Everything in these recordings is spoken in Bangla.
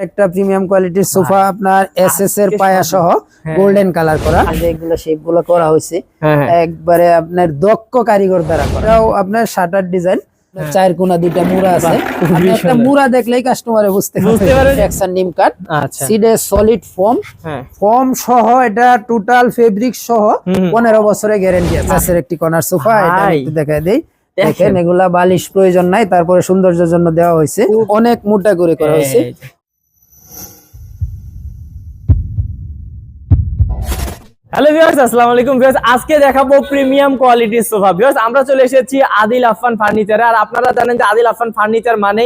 একটা প্রিমিয়াম কোয়ালিটির সোফা আপনার এস এস এর পায়া সহ। গোল্ডেন কালার করা। যেগুলো শেপগুলো করা হয়েছে। হ্যাঁ হ্যাঁ। একবারে আপনার দক্ষ কারিগর দ্বারা করা। আপনার শাটার ডিজাইন চার কোনা দুইটা মুড়া আছে। একটা মুড়া দেখলেই কাস্টমারে বুঝতে বুঝতে যে- পারবে নিম কাট সিডে সলিড ফোম হ্যাঁ। ফোম সহ এটা টোটাল ফেব্রিক সহ হুম, হুম। পনেরো বছরের গ্যারেন্টি আছে। একটি কর্নার সোফা এটা একটু দেখাই দেই। দেখেন। এগুলা বালিশ প্রয়োজন নাই তারপরে সৌন্দর্যের জন্য দেওয়া হয়েছে। অনেক মোটা করে করা হয়েছে এই যে। হ্যালো ভিউয়ার্স আসসালামু আলাইকুম ভিউয়ার্স আজকে দেখাবো প্রিমিয়াম কোয়ালিটির সোফা ভিউয়ার্স আমরা চলে এসেছি আদিল আফফান ফার্নিচারে আর আপনারা জানেন যে আদিল আফফান ফার্নিচার মানে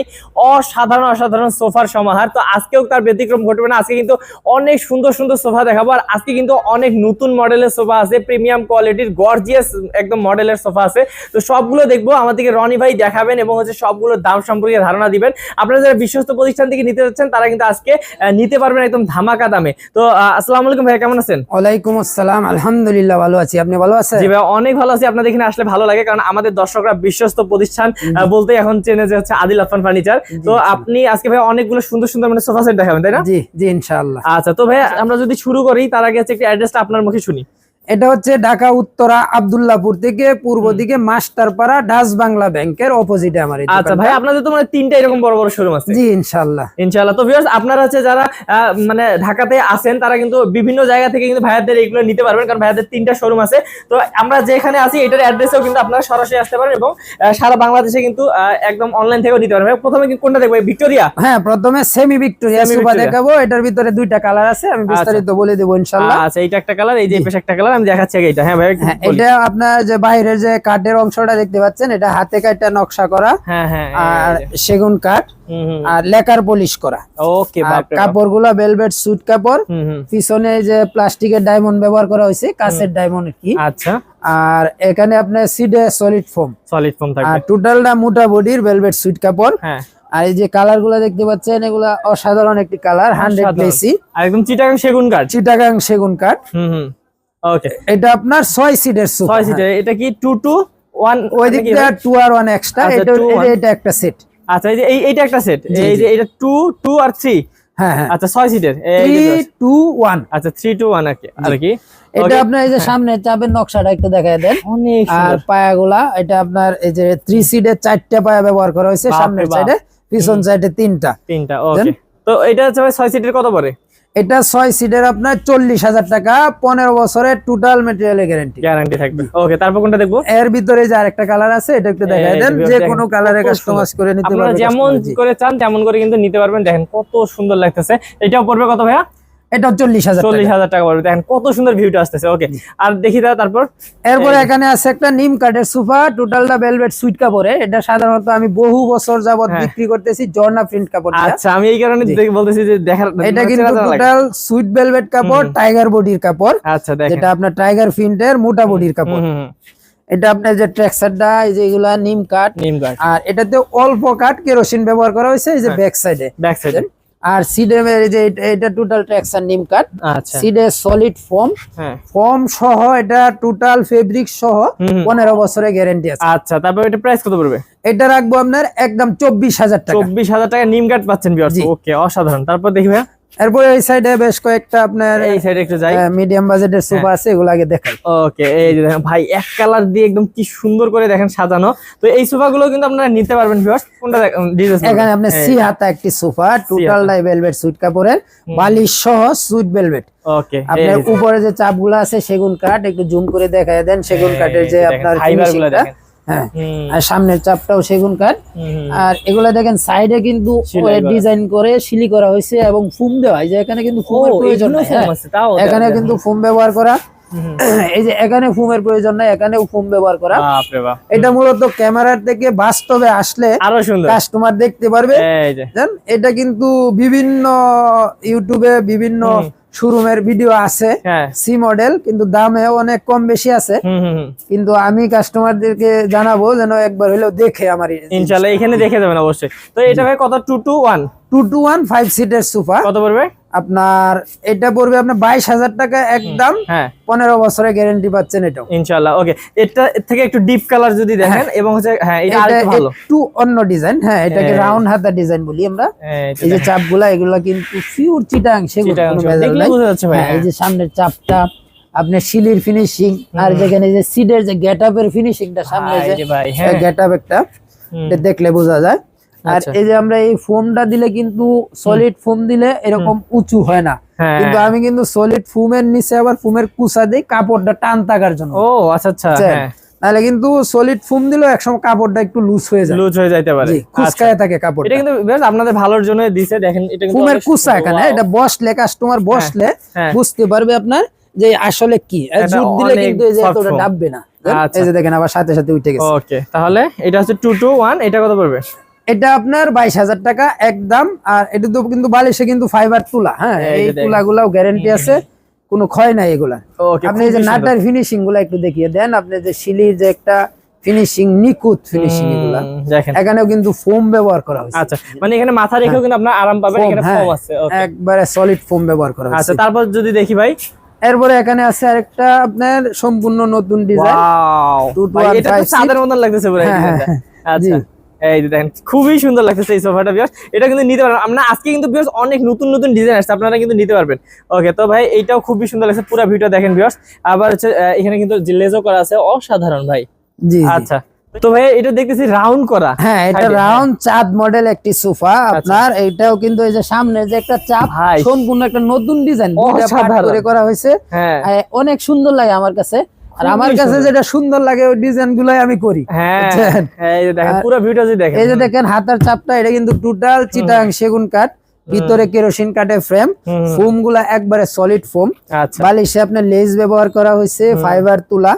অসাধারণ অসাধারণ সোফার সমাহার। তো আজকেও তার ব্যতিক্রম ঘটবে না। আজকে কিন্তু অনেক সুন্দর সুন্দর সোফা দেখাবো। আর আজকে কিন্তু অনেক নতুন মডেলের সোফা আছে। প্রিমিয়াম কোয়ালিটির গর্জিয়াস একদম মডেলের সোফা আছে। তো সবগুলো দেখব। আমাদেরকে রনি ভাই দেখাবেন এবং হচ্ছে সবগুলোর দাম সম্পর্কে ধারণা দিবেন। আপনারা যারা বিশ্বস্ত প্রতিষ্ঠান থেকে নিতে যাচ্ছেন, তারা কিন্তু আজকে নিতে পারবেন একদম ধামাকা দামে। তো আসসালামু আলাইকুম ভাই, কেমন আছেন? ওয়ালাইকুম আসসালাম আলহামদুলিল্লাহ ভালো আছি। আপনি ভালো আছেন? জি ভাই অনেক ভালো আছি। আপনাদের এখানে আসলে ভালো লাগে কারণ আমাদের দর্শকরা বিশ্বস্ত প্রতিষ্ঠান বলতে এখন চেনে যে হচ্ছে আদিল আফান ফার্নিচার। তো আপনি আজকে ভাই অনেকগুলো সুন্দর সুন্দর মানে সোফা সেট দেখাবেন তাই না? জি জি ইনশাআল্লাহ। আচ্ছা তো ভাই আমরা যদি শুরু করি তার আগে হচ্ছে একটা অ্যাড্রেসটা আপনার মুখে শুনি। এটা হচ্ছে ঢাকা উত্তরা আব্দুল্লাহপুর থেকে পূর্ব দিকে মাস্টারপাড়া ডাচ বাংলা ব্যাংকের অপোজিটে আমার আচ্ছা ভাই আপনাদের তো মানে তিনটা এরকম বড় বড় শোরুম আছে। জি ইনশাআল্লাহ। ইনশাআল্লাহ। তো ভিউয়ার্স আপনারা হচ্ছে যারা মানে ঢাকাতে আছেন তারা কিন্তু বিভিন্ন জায়গা থেকে কিন্তু ভাইয়াদের এগুলো নিতে পারবেন কারণ ভাইয়াদের তিনটা শোরুম আছে। তো আমরা যেখানে আছি এটার অ্যাড্রেসেও কিন্তু আপনারা সরাসরি আসতে পারেন এবং সারা বাংলাদেশে কিন্তু একদম অনলাইন থেকেও নিতে পারবেন। প্রথমে কোনটা দেখব? ভিক্টোরিয়া? হ্যাঁ প্রথমে সেমি ভিক্টোরিয়া Semi দেখাবো। এটার ভিতরে দুইটা কালার আছে আমি বিস্তারিত বলে দেবো ইনশাআল্লাহ। আচ্ছা এইটা একটা কালার এই যে একটা কালার আমি দেখাচ্ছি আগে এটা। হ্যাঁ ভাই হ্যাঁ এটা আপনার যে বাইরের যে কাঠের অংশটা দেখতে পাচ্ছেন এটা হাতে কাটা নকশা করা হ্যাঁ হ্যাঁ আর সেগুন কাঠ আর লেকার পলিশ করা। ওকে আর বাপ। কাপড়গুলো ভেলভেট সুট কাপড় পিছনে যে প্লাস্টিকের ডায়মন্ড ব্যবহার করা হয়েছে কাঁচের ডায়মন্ড কি। আচ্ছা। আর এখানে আপনার সিডে সলিড ফোম সলিড ফোম আর থাকবে টোটালটা মোটা বডির ভেলভেট সুইট কাপড়। হ্যাঁ। আর এই যে কালারগুলা দেখতে পাচ্ছেন এগুলা অসাধারণ একটি কালার হান্ড্রেড আর একদম চিটাগাং সেগুন কাঠ। চিটাগাং সেগুন কাঠ। হুম হুম। ওকে এটা আপনার ছয় সিটের সোফা ছয় সিটের এটা কি টু টু ওয়ান ওই দিক দিয়ে টু আর ওয়ান এক্সট্রা আচ্ছা, এটা এটা- একটা সেট আচ্ছা এই যে এইটা একটা সেট এই যে এটা টু টু আর থ্রি হ্যাঁ হ্যাঁ। আচ্ছা ছয় সিটের এই থ্রি যে দশ। টু ওয়ান আচ্ছা থ্রি টু ওয়ান আর কি আর কি? এটা আপনার এই যে সামনে চাপের নকশাটা একটু দেখায় দেন। অনেক আর পায়াগুলা এটা আপনার এই যে থ্রি সিটের চারটা পায়া ব্যবহার করা হয়েছে সামনের সাইডে পিছন সাইডে তিনটা। তিনটা ওকে তো এটা হচ্ছে ভাই ছয় সিটের কত পড়ে? এটা ছয় সিটের আপনার চল্লিশ হাজার টাকা পনেরো বছরের টোটাল মেটেরিয়ালের গ্যারান্টি গ্যারান্টি থাকবে। ওকে তারপর কোনটা দেখব? এর ভিতরে যে আরেকটা কালার আছে এটা একটু দেখাই দেন। যে যে কোনো কালারে কাস্টমাইজ করে নিতে পারবেন যেমন করে চান তেমন করে কিন্তু নিতে পারবেন। দেখেন কত সুন্দর লাগতেছে। এটাও পড়বে কত ভাইয়া? এটা চল্লিশ হাজার চল্লিশ হাজার টাকা পড়বে। দেখেন কত সুন্দর ভিউটা আসতেছে। ওকে আর দেখি দাদা তারপর। এরপরে এখানে আছে একটা নিম কাঠের সোফা টোটালটা ভেলভেট সুইট কাপড়ে। এটা সাধারণত আমি বহু বছর যাবত হ্যাঁ। বিক্রি করতেছি জর্না প্রিন্ট কাপড় আচ্ছা আমি এই কারণে। বলতেছি যে দেখার এটা কিন্তু। টোটাল সুইট ভেলভেট কাপড় টাইগার বডির কাপড়। আচ্ছা যেটা আপনার টাইগার প্রিন্টের মোটা বডির কাপড়। এটা আপনার যে ট্র্যাকসারটা এই যে এগুলা নিম কাঠ। নিম গাছ আর এটাতে অল্প কাঠ কেরোসিন ব্যবহার করা হয়েছে এই যে। ব্যাক সাইডে ব্যাক সাইডে আর সিডে এর যে এটা- টোটাল ট্র্যাকসার নিম কাট আচ্ছা। সিডে সলিড ফোম হ্যাঁ। ফোম সহ এটা টোটাল ফেব্রিক সহ। পনেরো বছরের গ্যারান্টি আছে। আচ্ছা তারপর এটা প্রাইস কত পড়বে? এটা রাখব আপনার একদম চব্বিশ হাজার টাকা। চব্বিশ হাজার টাকা নিম কাট পাচ্ছেন। ওকে অসাধারণ। তারপর দেখি ভাইয়া। এরপরে এই সাইডে বেশ কয়েকটা আপনার এই সাইডে একটু যাই। মিডিয়াম বাজেটের সোফা। আছে এগুলো আগে দেখাই। ওকে এই যে দেখেন ভাই এক কালার দিয়ে একদম কি সুন্দর করে দেখেন সাজানো। তো এই সোফা গুলো কিন্তু আপনারা নিতে পারবেন ভিউয়ার্স কোনটা ডিজাইন এখানে আপনার সি হাতা একটি সোফা টোটাল ডাই ভেলভেট সুইট কাপড়ের বালিশ সহ সুইট ভেলভেট ওকে আপনার উপরে যে চাপগুলো আছে সেগুন কাঠ একটু জুম করে দেখায় দেন সেগুন কাঠের যে আপনার ফাইবারগুলো finishingটা, দেখেন। হ্যাঁ আর সামনের চাপটাও সেগুন কাঠ। আর এগুলা দেখেন সাইডে কিন্তু ডিজাইন করে সিলি করা হয়েছে এবং ফুম দেওয়া হয় যে এখানে কিন্তু ফুমের প্রয়োজন হ্যাঁ। এখানে কিন্তু ফুম ব্যবহার করা। এই যে এখানে ফুমের প্রয়োজন নাই এখানেও ফুম ব্যবহার করা। এটা মূলত ক্যামেরার থেকে বাস্তবে আসলে আরও সুন্দর। কাস্টমার দেখতে পারবে। এটা কিন্তু বিভিন্ন ইউটিউবে বিভিন্ন শোরুমের ভিডিও আছে হ্যাঁ। সি মডেল কিন্তু দামে অনেক কম বেশি আছে। কিন্তু আমি কাস্টমারদেরকে জানাব যেন একবার হলেও দেখে আমার ইনশাল্লাহ এখানে দেখে যাবেন অবশ্যই। তো এটা ভাই কত? Two two one two two one five সিটের সোফা কত পড়বে? আপনার এটা পড়বে আপনার বাইশ হাজার টাকা একদম হ্যাঁ। পনেরো বছরের গ্যারেন্টি পাচ্ছেন এটাও। ইনশাল্লাহ ওকে এটা থেকে একটু ডিপ কালার যদি দেখেন এবং হচ্ছে হ্যাঁ এটা এটা একটু অন্য ডিজাইন হ্যাঁ এটাকে হ্যাঁ। রাউন্ড হাতা ডিজাইন বলি আমরা। এই যে চাপগুলা এগুলা কিন্তু পিওর চিটাং সেগুলো হ্যাঁ, এই হ্যাঁ। যে সামনের চাপটা আপনার শিলির ফিনিশিং আর যেখানে যে সিডের যে গেট আপের ফিনিশিংটা সামনে যে হ্যাঁ। গেট আপ একটা এটা দেখলে বোঝা যায়। আর আচ্ছা। এই যে আমরা এই ফোমটা দিলে কিন্তু সলিড ফোম দিলে এরকম উঁচু হয় না। হ্যাঁ। কিন্তু আমি কিন্তু সলিড ফোমের নিচে আবার ফোমের কুচা দিই কাপড়টা টান থাকার জন্য। ও আচ্ছা আচ্ছা? হ্যাঁ। নাহলে কিন্তু সলিড ফোম দিলেও একসময় কাপড়টা একটু লুজ হয়ে যায়। লুজ হয়ে যাইতে পারে। আচ্ছা। কুচকায় থাকে কাপড় এটা কিন্তু বেশ আপনাদের ভালোর জন্য দিছে দেখেন এটা কিন্তু ফোমের কুচা এখানে এটা বসলে কাস্টমার বসলে হ্যাঁ। বুঝতে পারবে আপনার যে আসলে কি। এটা দিলে কিন্তু এই যে এতটা ডাববে না। আচ্ছা। এই যে দেখেন আবার সাথে সাথে উঠে গেছে। ওকে তাহলে এটা হচ্ছে টু টু ওয়ান এটা কত পড়বে? এটা আপনার বাইশ হাজার টাকা একদম আর এটা তো কিন্তু বালিশে কিন্তু ফাইবার তুলা হ্যাঁ? এই তুলা গুলাও গ্যারেন্টি আছে কোনো ক্ষয় নাই এগুলা। আপনি যে নাটার ফিনিশিংগুলা একটু দেখিয়ে দেন আপনি যে শিলির যে একটা ফিনিশিং নিখুঁত ফিনিশিং এগুলা এখানেও কিন্তু ফোম ব্যবহার করা হয়েছে। আচ্ছা মানে এখানে মাথা রেখেও কিন্তু আপনার আরাম পাবেন এখানে হ্যাঁ, ফোম আছে একবারে সলিড ফোম ব্যবহার করা আচ্ছা তারপর যদি দেখি ভাই। এরপরে এখানে আছে আরেকটা আপনার সম্পূর্ণ নতুন ডিজাইন ওয়াও ভাই, এটা চাঁদের মতন লাগতেছে পুরো আচ্ছা। এই যে দেখেন খুবই সুন্দর লাগতেছে এই সোফাটা বিয়াস এটা কিন্তু নিতে পারবেন। আমরা আজকে কিন্তু বিয়াস অনেক নতুন নতুন ডিজাইন আসছে আপনারা কিন্তু নিতে পারবেন। ওকে তো ভাই এইটাও খুবই সুন্দর লাগছে পুরো ভিডিও দেখেন বিয়াস আবার হচ্ছে এখানে কিন্তু লেজও করা আছে অসাধারণ ভাই। জি। আচ্ছা তো ভাই এটা দেখতেছি রাউন্ড করা। হ্যাঁ এটা রাউন্ড চাঁদ মডেল একটি সোফা আপনার এইটাও কিন্তু এই যে সামনে যে একটা চাপ। সম্পূর্ণ একটা নতুন ডিজাইন। করে করা হয়েছে। হ্যাঁ। অনেক সুন্দর লাগে আমার কাছে। আর আমার কাছে যেটা সুন্দর লাগে ওই ডিজাইন গুলাই আমি করি হ্যাঁ এই যে দেখেন পুরো ভিডিও যদি দেখেন। এই যে দেখেন হাতার চাপটা এটা কিন্তু টোটাল চিটাং সেগুন কাঠ ভিতরে কেরোসিন কাঠের ফ্রেম ফোমগুলা একবারে সলিড ফোম আচ্ছা। বালিশে আপনার লেজ ব্যবহার করা হয়েছে ফাইবার তুলা।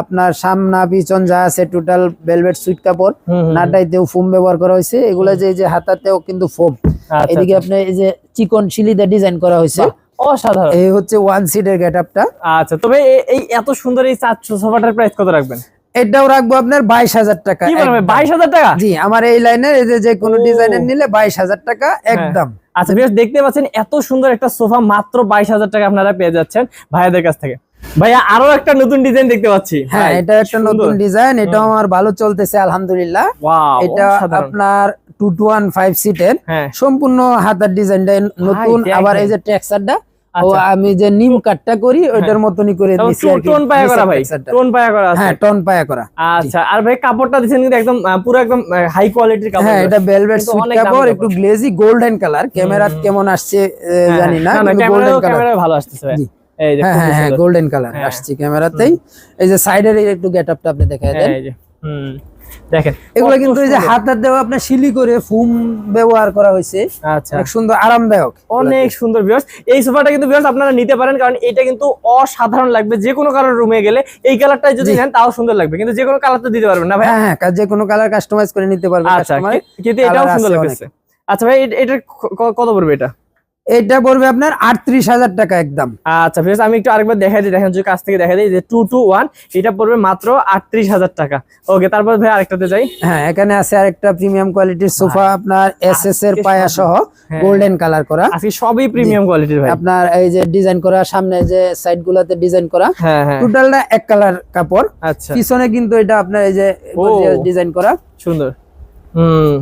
আপনার সামনা পিছন যা আছে টোটাল ভেলভেট সুইট কাপড়। নাটাইতেও ফোম ব্যবহার করা হয়েছে এগুলা যে এই যে হাতাতেও কিন্তু ফোম আচ্ছা, এদিকে আপনার এই যে চিকন শিলিতে ডিজাইন করা হয়েছে অসাধারণ। এই হচ্ছে ওয়ান সিটের গেট আপটা আচ্ছা তবে এই এত সুন্দর এই চারশো সোফাটার প্রাইস কত রাখবেন? এটাও রাখব আপনার বাইশ হাজার টাকা। বাইশ হাজার টাকা? জি আমার এই লাইনের এই যে কোন কোনো ডিজাইনের নিলে বাইশ হাজার টাকা একদম। আচ্ছা বেশ দেখতে পাচ্ছেন এত সুন্দর একটা সোফা মাত্র বাইশ হাজার টাকা আপনারা পেয়ে যাচ্ছেন ভাইয়াদের কাছ থেকে। ভাইয়া আরও একটা নতুন ডিজাইন দেখতে পাচ্ছি। হ্যাঁ এটা একটা নতুন ডিজাইন এটাও আমার ভালো চলতেছে আলহামদুলিল্লাহ। এটা আপনার টু টু ওয়ান ফাইভ সিটের হ্যাঁ। সম্পূর্ণ হাতার ডিজাইনটা নতুন আবার এই যে টেক্সারটা ও আচ্ছা। আমি যে নিম কাটটা করি ওইটার মতনই করে আর টোন পায়া করা ভাই। টোন পায়া করা হ্যাঁ টন পায়া করা। আচ্ছা আর ভাই কাপড়টা দিচ্ছেন কিন্তু একদম পুরো একদম হাই কোয়ালিটির কাপড়। হ্যাঁ এটা ভেলভেট দামি কাপড়। একটু গ্লেজি গোল্ডেন কালার ক্যামেরা কেমন আসছে হ্যাঁ, জানি না কিন্তু গোল্ডেন কালার ভালো আসতেছে ভাই। যে হ্যাঁ হ্যাঁ হ্যাঁ গোল্ডেন কালার। আসছে ক্যামেরাতেই। এই যে সাইডের একটু গেট আপটা আপনি দেখায় দেন। হুম দেখেন এগুলো কিন্তু এই যে হাতার দেওয়া আপনার শিলি করে ফুম ব্যবহার করা হয়েছে। আচ্ছা। সুন্দর আরামদায়ক। অনেক সুন্দর ভিউয়ার্স এই সোফাটা কিন্তু ভিউয়ার্স আপনারা নিতে পারেন কারণ এটা কিন্তু অসাধারণ লাগবে। যে কোনো কারোর রুমে গেলে এই কালারটা যদি নেন তাও সুন্দর লাগবে। কিন্তু যে কোনো কালার তো দিতে পারবেন না ভাই হ্যাঁ হ্যাঁ যে কোনো কালার কাস্টমাইজ করে নিতে পারবেন আচ্ছা কিন্তু এটাও সুন্দর লাগতেছে। আচ্ছা ভাই এটা কত পড়বে এটা? এটা পড়বে আপনার আটত্রিশ হাজার টাকা একদম। আচ্ছা ভিউয়ার্স আমি একটু আরেকবার দেখাই দিই দেখেন কাছ থেকে দেখা দিই যে টু টু ওয়ান এটা পড়বে মাত্র আটত্রিশ হাজার টাকা। ওকে তারপর ভাই আরেকটাতে যাই। হ্যাঁ এখানে আছে আরেকটা প্রিমিয়াম কোয়ালিটির সোফা আপনার এস এস এর পায়া সহ হ্যাঁ। গোল্ডেন কালার করা। আজকে সবই প্রিমিয়াম কোয়ালিটির ভাই। আপনার এই যে ডিজাইন করা সামনে যে সাইড গুলাতে ডিজাইন করা হ্যাঁ হ্যাঁ। টোটালটা এক কালার কাপড়। আচ্ছা। পিছনে কিন্তু এটা আপনার এই যে ডিজাইন করা। সুন্দর। হুম।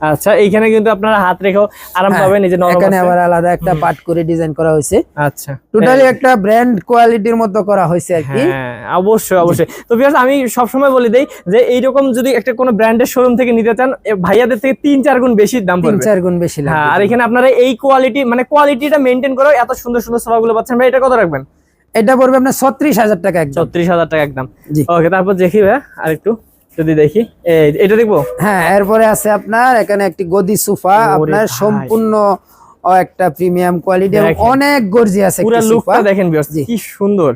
আচ্ছা এইখানে কিন্তু আপনারা হাত রেখেও আরাম হ্যাঁ, পাবেন এই যে নরম এখানে আবার আলাদা একটা পার্ট করে ডিজাইন করা হয়েছে। আচ্ছা। টোটালি একটা ব্র্যান্ড কোয়ালিটির মতো করা হয়েছে আর কি। হ্যাঁ অবশ্যই অবশ্যই। তো বিকজ আমি সবসময় বলে দেই যে এইরকম যদি একটা কোনো ব্র্যান্ডের শোরুম থেকে নিতে চান ভাইয়াদের থেকে তিন চার গুণ বেশি দাম তিন পড়বে। চার গুণ বেশি হ্যাঁ লাগবে। আর এখানে আপনারা এই কোয়ালিটি মানে কোয়ালিটিটা মেনটেন করে এত সুন্দর সুন্দর সোফাগুলো পাচ্ছেন ভাই এটা কত রাখবেন? এটা পড়বে আপনার ছত্রিশ হাজার টাকা একদম। ছত্রিশ হাজার টাকা একদম। ওকে তারপর দেখি ভাই আরেকটু। যদি দেখি এটা দেখব? হ্যাঁ এরপরে আছে আপনার এখানে একটি গদি সোফা আপনার সম্পূর্ণ একটা প্রিমিয়াম কোয়ালিটি। অনেক গর্জিয়াস পুরো একটি লুকটা দেখেন কি সুন্দর।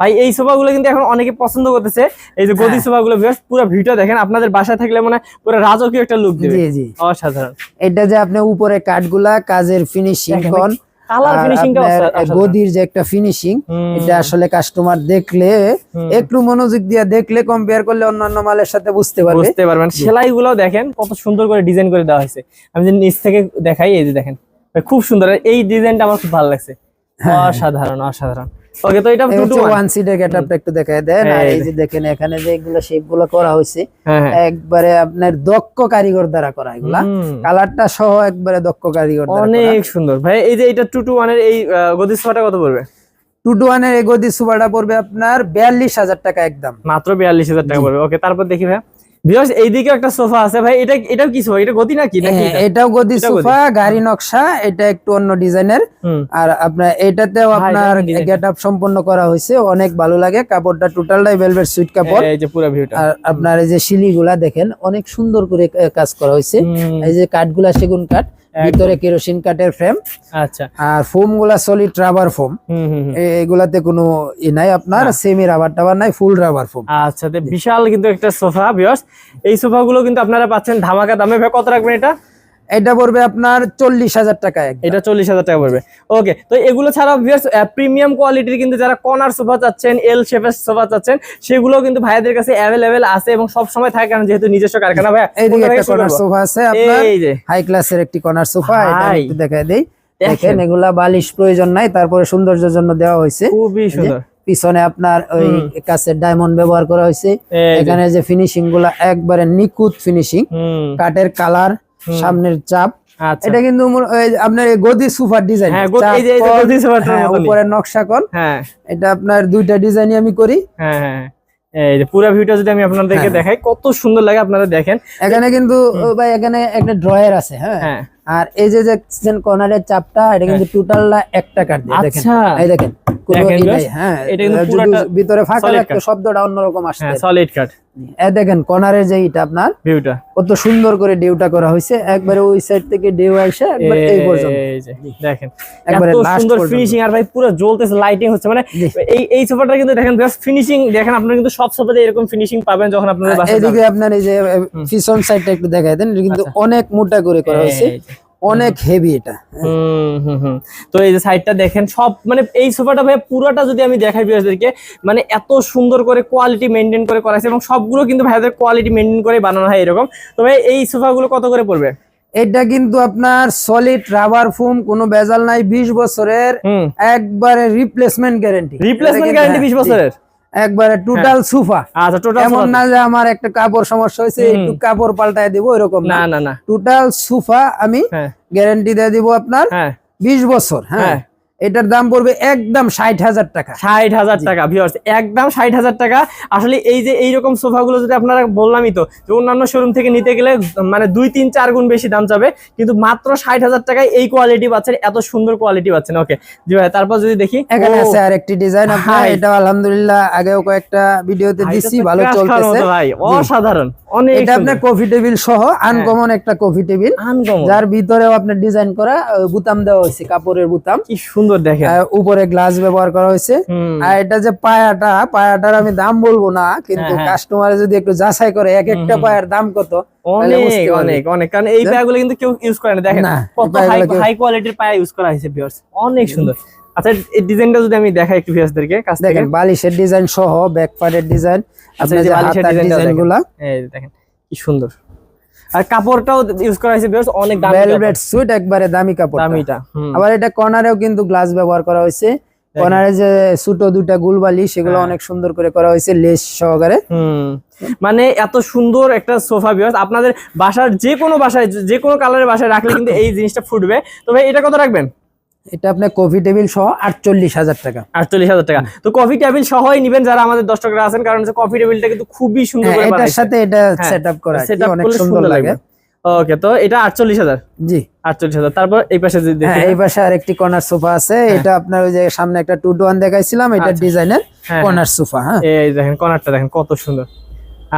ভাই এই সোফাগুলো কিন্তু এখন অনেকে পছন্দ করতেছে। এই যে গদি হ্যাঁ। সোফাগুলো ভিউয়ার্স পুরো ভিউটা দেখেন আপনাদের বাসায় থাকলে মানে পুরো রাজকীয় একটা লুক দিবে। জি জি। অসাধারণ। এটা যে আপনি উপরে কাঠগুলা কাজের ফিনিশিং কোন কালার ফিনিশিংটা গদির যে একটা ফিনিশিং এটা আসলে কাস্টমার দেখলে একটু মনোযোগ দিয়ে দেখলে কম্পেয়ার করলে অন্যান্য মালের সাথে বুঝতে পারবে। বুঝতে পারবেন। দেখেন কত সুন্দর করে ডিজাইন করে দেওয়া হয়েছে। আমি যদি নিচ থেকে দেখাই এই যে দেখেন। খুব সুন্দর। এই ডিজাইনটা আমার খুব ভালো লাগছে। অসাধারণ অসাধারণ। ওকে তো এটা হ্যাঁ। এই টু হচ্ছে ওয়ান সিটের গেটআপটা একটু দেখায় দেন আর এই যে দেখেন এখানে যে এগুলো শেপগুলো করা হয়েছে হ্যাঁ হ্যাঁ। একবারে আপনার দক্ষ কারিগর দ্বারা করা এগুলা। কালারটা সহ একবারে দক্ষ কারিগর দ্বারা অনেক সুন্দর। ভাই এই যে এটা টু টু ওয়ানের এই গদি সোফাটা কত পড়বে? টু টু ওয়ানের এগোদি সুপারটা পড়বে আপনার বিয়াল্লিশ হাজার টাকা একদম। মাত্র বিয়াল্লিশ হাজার টাকা পড়বে। ওকে তারপর দেখি ভাই বিকজ এইদিকে একটা সোফা আছে। ভাই এটা এটাও কি সোফা? এটা গদি নাকি? নাকি হ্যাঁ, এটাও গদি সোফা গাড়ি নকশা এটা একটু অন্য ডিজাইনের। আর আপনার এটাতেও আপনার এটাও design। গেট আপ সম্পন্ন করা হয়েছে। অনেক ভালো লাগে। কাপড়টা টোটালটাই ভেলভেট সুইট কাপড়। এই যে পুরো ভিউটা আর আপনার এই যে শিলিগুলা দেখেন অনেক সুন্দর করে কাজ করা হয়েছে। এই যে কাঠগুলা সেগুন কাঠ। ভিতরে কেরোসিন কাঠের ফ্রেম আচ্ছা। আর ফোমগুলা সলিড রাবার ফোম। এগুলাতে কোনো ই নাই আপনার সেমি রাবার টাবার নাই ফুল রাবার ফোম আচ্ছা বিশাল কিন্তু একটা সোফা বিয়স এই সোফা গুলো কিন্তু আপনারা পাচ্ছেন ধামাকা দামে। কত রাখবেন এটা? এটা পড়বে আপনার চল্লিশ হাজার টাকা। এটা চল্লিশ হাজার টাকা পড়বে। ওকে তো এগুলো ভিউয়ার্স প্রিমিয়াম কোয়ালিটির কিন্তু যারা কর্নার সোফা চাচ্ছেন এল শেপের সোফা চাচ্ছেন সেগুলো কিন্তু ভাইয়াদের কাছে অ্যাভেলেবেল আছে এবং সব সময় থাকে কারণ যেহেতু নিজস্ব কারখানা ভাই এইদিকে একটা কর্নার সোফা আছে আপনার। হাই ক্লাসের একটি কর্নার সোফা এটা। একটু দেখায় দেই। দেখেন। এগুলা বালিশ প্রয়োজন নাই তারপরে সৌন্দর্যের জন্য দেওয়া হয়েছে। খুবই সুন্দর। পিছনে আপনার ওই কাছের ডায়মন্ড ব্যবহার করা হয়েছে। এখানে যে ফিনিশিংগুলা একবারে নিখুঁত ফিনিশিং কাঠের কালার সামনের চাপ। আচ্ছা। এটা কিন্তু আপনার গদি সুপার ডিজাইন। হ্যাঁ। উপরে নকশা কর হ্যাঁ। এটা আপনার দুইটা ডিজাইনই আমি করি। হ্যাঁ হ্যাঁ এই যে পুরো ভিউটা যদি আমি আপনাদেরকে হ্যাঁ। দেখাই কত সুন্দর লাগে আপনারা দেখেন। এখানে কিন্তু ভাই এখানে একটা ড্রয়ার আছে হ্যাঁ। হ্যাঁ। আর এই যে দেখছেন কর্নারের চাপটা এটা কিন্তু টোটাল একটা কাট দিয়ে দেখেন। আচ্ছা। এই দেখেন হ্যাঁ। এটা কিন্তু যদি ভিতরে ফাঁকা শব্দটা অন্যরকম আসছে হ্যাঁ সলিড কাট দেখেন কর্নারের যে এটা আপনার ভিউটা। কত সুন্দর করে ডিউটা করা হয়েছে। একবারে ওই সাইড থেকে ডিউ আসে একবার এই পর্যন্ত। দেখেন। একবারে এত সুন্দর ফিনিশিং আর ভাই পুরো জ্বলতেছে লাইটিং হচ্ছে। মানে এই এই সোফাটা কিন্তু দেখেন জাস্ট ফিনিশিং দেখেন আপনারা কিন্তু সব সোফাতে এরকম ফিনিশিং পাবেন যখন আপনারা বাসায় এদিকে আপনার এই যে পিছন সাইডটা একটু দেখাই দেন কিন্তু আচ্ছা। অনেক মোটা করে করা হয়েছে। অনেক হেভি এটা। হুম হুম হুম। তো এই যে সাইডটা দেখেন সব মানে এই সোফাটা ভাই পুরোটা যদি আমি দেখাই ভিউয়ারদেরকে মানে এত সুন্দর করে কোয়ালিটি মেনটেন করে করা হয়েছে এবং সবগুলো কিন্তু ভাইদের কোয়ালিটি মেনটেন করে বানানো হয় এরকম। তো ভাই এই সোফাগুলো কত করে পড়বে? এটা কিন্তু আপনার সলিড রাবার ফোম কোনো বেজাল নাই বিশ বছরের একবারে রিপ্লেসমেন্ট গ্যারেন্টি রিপ্লেসমেন্ট গ্যারান্টি বিশ বছরের? একবারে টোটাল সুফা। আচ্ছা টোটাল এমন না যে আমার একটা কাপড় সমস্যা হয়েছে একটু কাপড় পাল্টায় দিব এরকম না। না না টোটাল সুফা আমি গ্যারান্টি দিয়ে দিব আপনার হ্যাঁ। বিশ বছর হ্যাঁ। হ্যাঁ। এটার দাম পড়বে একদম ষাট হাজার টাকা। ষাট হাজার টাকা ভিউয়ার্স একদম ষাট হাজার টাকা। আসলে এই যে এইরকম সোফাগুলো যদি আপনারা বললামই তো যে অন্যান্য শোরুম থেকে নিতে গেলে মানে দুই তিন চার গুণ বেশি দাম যাবে কিন্তু মাত্র ষাট হাজার টাকায় এই কোয়ালিটি পাচ্ছেন এত সুন্দর কোয়ালিটি পাচ্ছেন। ওকে জি ভাই তারপর যদি দেখি এখানে আছে আর একটি ডিজাইন আপনার এটা আলহামদুলিল্লাহ আগেও কয়েকটা ভিডিওতে দিছি ভালো চলতেছে। ভাই অসাধারণ অনেক এটা আপনার কফি টেবিল সহ আনকমন একটা কফি টেবিল আনকমন যার ভিতরেও আপনার ডিজাইন করা বুতাম দেওয়া হয়েছে কাপড়ের বুতাম। কি সুন্দর দেখেন। আহ, উপরে গ্লাস ব্যবহার করা হয়েছে। আর এটা যে পায়াটা পায়াটার আমি দাম বলব না কিন্তু হ্যাঁ, হ্যাঁ। কাস্টমার যদি একটু যাচাই করে এক একটা পায়ার দাম কত অনেক অনেক অনেক। কারণ এই পায়াগুলো কিন্তু কেউ ইউজ করে না। দেখেন কত হাই কোয়ালিটির পায়া ইউজ করা হয়েছে ভিউয়ার্স অনেক সুন্দর। আচ্ছা এই ডিজাইনটা যদি আমি দেখাই একটু ভিউয়ার্সদেরকে কাছ থেকে। দেখেন বালিশের ডিজাইন সহ ব্যাক পার্টের ডিজাইন আচ্ছা এই যে হাতার এই দেখেন কি সুন্দর। আর কাপড়টাও ইউজ করা হয়েছে বেশ অনেক দামি ভেলভেট সুইট একবারে দামি কাপড় দামিটা আবার এটা কর্নারেও কিন্তু গ্লাস ব্যবহার করা হয়েছে। কর্নারে যে ছোট দুটা গুলবালি সেগুলো হ্যাঁ। অনেক সুন্দর করে করা হয়েছে লেস সহকারে। মানে এত সুন্দর একটা সোফা ভিউয়ার্স আপনাদের বাসার যে কোনো বাসায় যে কোনো কালারের বাসায় রাখলে কিন্তু এই জিনিসটা ফুটবে। তো ভাই এটা কত রাখবেন? এটা আপনার কফি টেবিল সহ আটচল্লিশ হাজার টাকা। আটচল্লিশ হাজার টাকা। তো কফি টেবিল সহই নিবেন যারা আমাদের দর্শকরা আছেন কারণ কফি টেবিলটা কিন্তু খুবই সুন্দর হ্যাঁ, এটার সাথে এটা হ্যাঁ, সেট আপ করা অনেক সুন্দর লাগে। ওকে তো এটা আটচল্লিশ হাজার। জি। আটচল্লিশ হাজার। তারপর এই পাশে যদি হ্যাঁ এই পাশে আর একটি কর্নার সোফা আছে। এটা আপনার ওই যে সামনে একটা টু ওয়ান দেখাইছিলাম এটা। ডিজাইনের হ্যাঁ, কর্নার সোফা হ্যাঁ। এই দেখেন কর্নারটা দেখেন কত সুন্দর।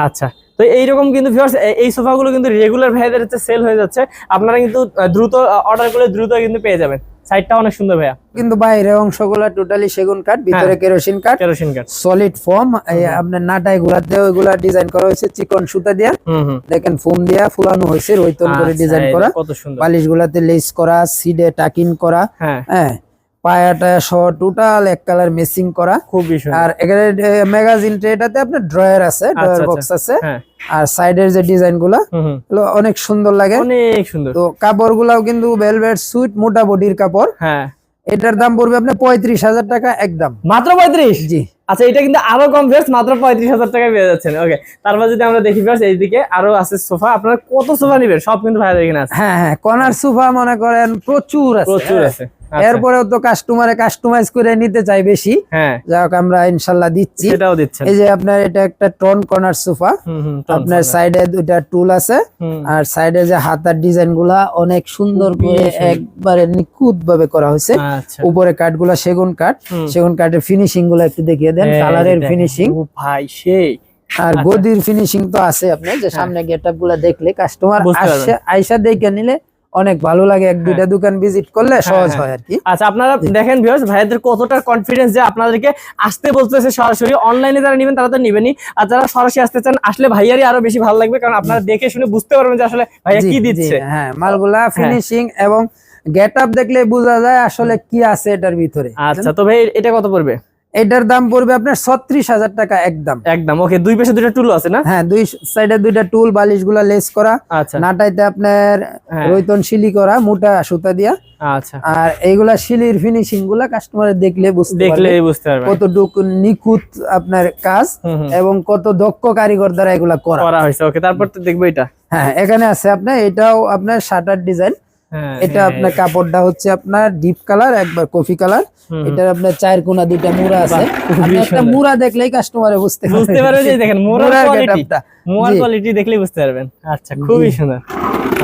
আচ্ছা তো এইরকম কিন্তু ভিউয়ার্স এই সোফাগুলো কিন্তু রেগুলার ভাইদের সেল হয়ে যাচ্ছে। আপনারা কিন্তু দ্রুত অর্ডার করলে দ্রুত কিন্তু পেয়ে যাবেন। সাইডটা অনেক সুন্দর ভাইয়া। কিন্তু বাইরের অংশগুলো টোটালি সেগুন কাঠ ভিতরে হ্যাঁ। কেরোসিন কাঠ কেরোসিন কাঠ। সলিড ফর্ম আপনার নাটাই গুলাতে ওইগুলা ডিজাইন করা হয়েছে চিকন সুতা দিয়া। দেখেন ফোম দিয়া ফুলানো হয়েছে রৈতন করে আচ্ছা, ডিজাইন করা। কত সুন্দর। বালিশ গুলাতে লেস করা সিডে টাকিন করা। হ্যাঁ। হ্যাঁ পায়াটা সহ টোটাল এক কালার মেসিং করা। খুবই আর এখানে ম্যাগাজিন ট্রেটাতে আপনার ড্রয়ার আছে ড্রয়ার আচ্ছা, বক্স আছে। হ্যাঁ। আর সাইডের যে ডিজাইনগুলা। অনেক সুন্দর লাগে। অনেক সুন্দর। তো কাপড় গুলাও কিন্তু ভেলভেট সুইট মোটা বডির কাপড়। হ্যাঁ। এটার দাম পড়বে আপনার পঁয়ত্রিশ হাজার টাকা একদম। মাত্র পঁয়ত্রিশ? জি। আচ্ছা এটা কিন্তু আরও কম ভিউয়ার্স মাত্র পঁয়ত্রিশ হাজার টাকায় পেয়ে যাচ্ছেন। ওকে তারপর যদি আমরা দেখি ভিউয়ার্স এইদিকে আরও আছে সোফা। আপনারা কত সোফা নেবেন? সব কিন্তু ভাইদের এখানে আছে। হ্যাঁ হ্যাঁ কর্নার সোফা মনে করেন প্রচুর আছে। প্রচুর আছে। আচ্ছা, এরপরেও তো কাস্টমারে কাস্টমাইজ করে নিতে চাই বেশি। হ্যাঁ। যাই হোক আমরা ইনশাল্লাহ দিচ্ছি। সেটাও দিচ্ছেন। এই যে আপনার এটা একটা টন কর্নার সোফা আপনার সাইডে দুইটা টুল আছে। আর সাইডে যে হাতার ডিজাইনগুলা অনেক সুন্দর করে একবারে নিখুঁত ভাবে করা হয়েছে। আচ্ছা। উপরে কাঠগুলা সেগুন কাঠ। সেগুন কাঠের ফিনিশিংগুলা একটু দেখিয়ে দেন কালারের ফিনিশিং ভাই সেই। আর গদির ফিনিশিং তো আছে আপনার যে সামনে গেট আপগুলা দেখলে কাস্টমার আইসা দেখে নিলে অনেক ভালো লাগে এক দুইটা দোকান ভিজিট করলে সহজ হ্যাঁ। হয় আর কি। আচ্ছা আপনারা দেখেন ভিউয়ার্স ভাইদের কতটা কনফিডেন্স যে আপনাদেরকে আসতে বলতেছে সরাসরি। অনলাইনে যারা নেবেন তারা তো নেবেনই। আর যারা সরাসরি আসতে চান আসলে ভাইয়ারই আরও বেশি ভালো লাগবে কারণ আপনারা দেখে শুনে বুঝতে পারবেন যে আসলে ভাইয়া কি দিচ্ছে। হ্যাঁ মালগুলা ফিনিশিং এবং গেট আপ দেখলে বোঝা যায় আসলে কি আছে এটার ভিতরে। আচ্ছা তো ভাই এটা কত পড়বে? এটার দাম পড়বে আপনার ছত্রিশ হাজার টাকা একদম। একদম ওকে দুই পাশে দুইটা টুল আছে না? হ্যাঁ দুই সাইডে দুইটা টুল বালিশগুলা লেস করা আচ্ছা। নাটাইতে আপনার হ্যাঁ। রৈতন শিলি করা মোটা সুতা দিয়া। আচ্ছা। আর এইগুলা শিলির ফিনিশিংগুলা কাস্টমার দেখলে বুঝতে দেখলে বুঝতে পারবেন কতটুকু নিখুঁত আপনার কাজ। এবং কত দক্ষ কারিগর দ্বারা এগুলা করা। করা হয়েছে ওকে তারপর তো দেখব এটা। হ্যাঁ এখানে আছে আপনার এটাও আপনার শাটার ডিজাইন এটা আপনার কাপড়টা হচ্ছে আপনার ডিপ কালার একবার কফি কালার এটা এটার আপনার চায়ের কোনা দুইটা মুড়া আছে। আপনি একটা মুড়া দেখলেই কাস্টমারে বুঝতে বুঝতে পারবে যে দেখেন মুড়ার কোয়ালিটি জি। কোয়ালিটি দেখলেই বুঝতে পারবেন। আচ্ছা খুবই সুন্দর।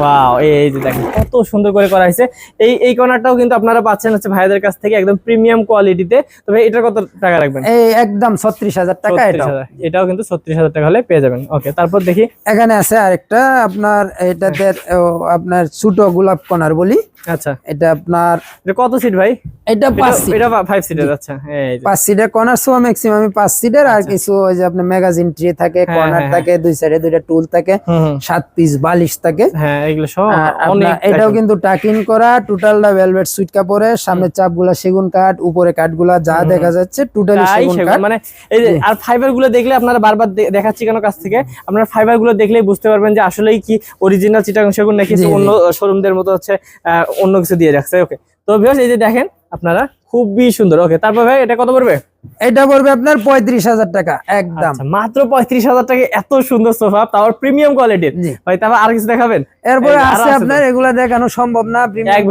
ওয়াও এই যে দেখেন কত সুন্দর করে করা হয়েছে। এই এই কর্নারটাও কিন্তু আপনারা পাচ্ছেন হচ্ছে ভাইদের কাছ থেকে একদম প্রিমিয়াম কোয়ালিটিতে। তবে এটার কত টাকা রাখবেন? এই একদম ছত্রিশ হাজার টাকা 36,000 এটাও কিন্তু ছত্রিশ হাজার টাকা হলে পেয়ে যাবেন। ওকে তারপর দেখি। এখানে আছে আরেকটা আপনার এটাতে আপনার ছোট গোলাপ কর্নার বলি। আচ্ছা। এটা আপনার এটা কত সিট ভাই? এটা পাঁচ সিট এটা ফাইভ সিটের আচ্ছা এই যে। পাঁচ সিটের কর্নার সহ ম্যাক্সিমাম পাঁচ সিটের আর কিছু ওই যে আপনার ম্যাগাজিন ট্রে থাকে আচ্ছা। হ্যাঁ, কর্নার হ্যাঁ, থাকে দুই সাইডে দুইটা টুল থাকে। সাত পিস বালিশ থাকে। হ্যাঁ এগুলো সব এটাও কিন্তু টাকিং করা টোটালটা ভেলভেট সুইট কাপড়ের সামনের চাপগুলা সেগুন কাঠ উপরে কাঠগুলা যা দেখা যাচ্ছে টোটালি সেগুন কাঠ। মানে এই যে আর ফাইবারগুলো দেখলে আপনারা বারবার দেখাচ্ছি কেন কাছ থেকে? আপনারা ফাইবারগুলো দেখলেই বুঝতে পারবেন যে আসলেই কি অরিজিনাল চিটাগং সেগুন নাকি। অন্য শোরুমদের মতো হচ্ছে আহ, অন্য কিছু দিয়ে রাখছে। ওকে তো ভিউয়ার্স এই যে দেখেন আপনারা? খুবই সুন্দর। ওকে তারপর ভাই এটা কত পড়বে? এটা পড়বে আপনার পঁয়ত্রিশ হাজার টাকা একদম। আচ্ছা, মাত্র পঁয়ত্রিশ হাজার টাকা এত সুন্দর সোফা তাও প্রিমিয়াম কোয়ালিটির জি। ভাই তারপর আর কিছু দেখাবেন? এরপরে আছে আপনার এগুলা দেখানো সম্ভব না প্রিমিয়াম।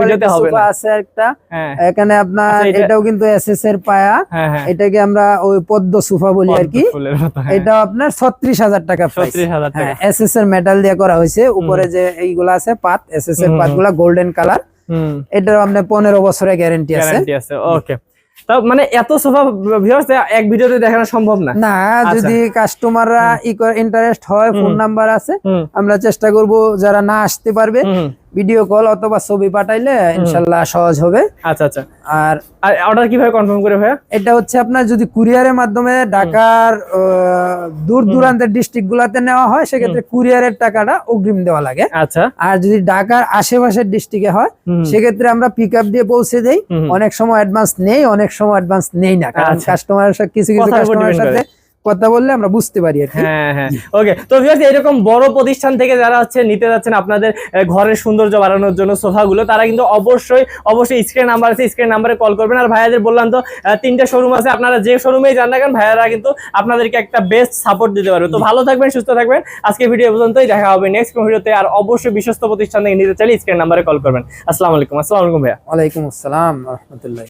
আছে একটা। হ্যাঁ। এখানে আপনার আচ্ছা, এটাও কিন্তু এসএস এর পায়া। হ্যাঁ হ্যাঁ। এটাকে আমরা ওই পদ্ম সোফা বলি আর কি। পদ্ম ফুলের মতো, হ্যাঁ। এটা আপনার ছত্রিশ হাজার টাকা প্রাইস 36,000 টাকা। এসএস এর মেটাল দিয়ে করা হয়েছে। উপরে যে এইগুলা আছে পাত এসএস এর পাতগুলা গোল্ডেন কালার এটার আপনার পনেরো বছরের গ্যারেন্টি আছে। ওকে তা মানে এত সোফা ভিউয়ার্স এক ভিডিওতে দেখানো সম্ভব না? না যদি কাস্টমাররা ইন্টারেস্ট হয় ফোন নাম্বার আছে আমরা চেষ্টা করব যারা না আসতে পারবে ভিডিও কল অথবা ছবি পাঠাইলে ইনশাল্লাহ সহজ হবে। আচ্ছা আচ্ছা। আর অর্ডার কীভাবে কনফার্ম করে ভাইয়া? এটা হচ্ছে আপনার যদি কুরিয়ারের মাধ্যমে ঢাকার দূর দূরান্তের ডিস্ট্রিক্ট গুলাতে নেওয়া হয় সেক্ষেত্রে কুরিয়ারের টাকাটা অগ্রিম দেওয়া লাগে। আচ্ছা। আর যদি ঢাকার আশেপাশের ডিস্ট্রিক্টে হয়। সেক্ষেত্রে আমরা পিক আপ দিয়ে পৌঁছে দেই। অনেক সময় অ্যাডভান্স নেই অনেক সময় অ্যাডভান্স নেই না। কারণ আচ্ছা। কাস্টমারের সাথে কিছু কিছু কাস্টমারের সাথে কথা বললে আমরা বুঝতে পারি হ্যাঁ হ্যাঁ। ওকে তো ভিউয়ার্স এরকম বড় প্রতিষ্ঠান থেকে যারা হচ্ছে নিতে যাচ্ছেন আপনাদের ঘরের সৌন্দর্য বাড়ানোর জন্য সোফাগুলো তারা কিন্তু অবশ্যই অবশ্যই স্ক্রিন নাম্বার আছে স্ক্রিন নাম্বারে কল করবেন। আর ভাইয়াদের বললাম তো তিনটা শোরুম আছে আপনারা যে শোরুমেই যান না কেন ভাইয়ারা কিন্তু আপনাদেরকে একটা বেস্ট সাপোর্ট দিতে পারবে। তো ভালো থাকবেন সুস্থ থাকবেন। আজকে ভিডিও পর্যন্তই দেখা হবে নেক্সট ভিডিওতে। আর অবশ্যই বিশ্বস্ত প্রতিষ্ঠান থেকে নিতে চাইলে স্ক্রিন নাম্বারে কল করবেন। আসসালামু আলাইকুম আসসালামু আলাইকুম ভাইয়া। ওয়ালাইকুম আসসালাম রহমতুল্লাহ।